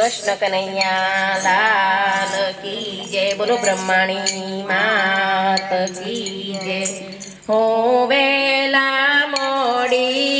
કૃષ્ણ કનૈયા લાલ કી જય. બોલો બ્રહ્માણી માત કી જય. હો વેલા મોડી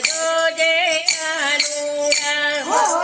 ಜೋ ಜಯ ನೂರ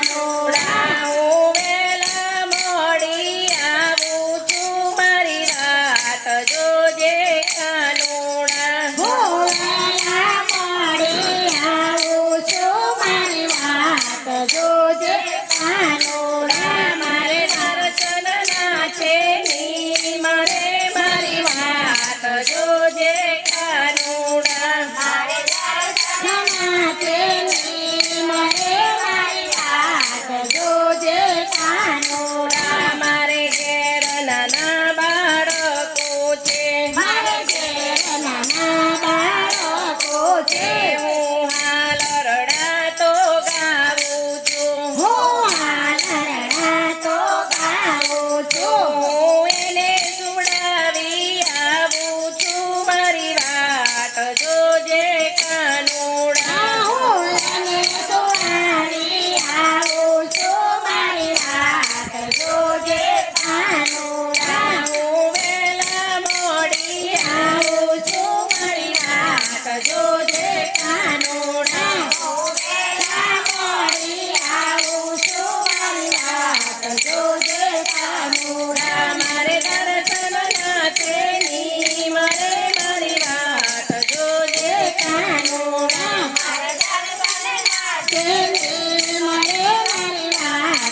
জানো છે. મારે છે નાના બાળકો હું હાલ રડાતો ગાવું છું. છું એને સુડાવી આવું છું. મારી વાત જોજે.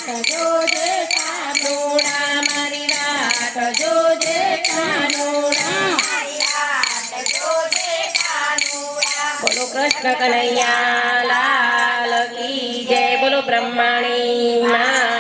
વાત જોજે કાનોડા મારી વાત બોલો કૃષ્ણ કનૈયા લાલ કી જય બોલો બ્રહ્માણી મા.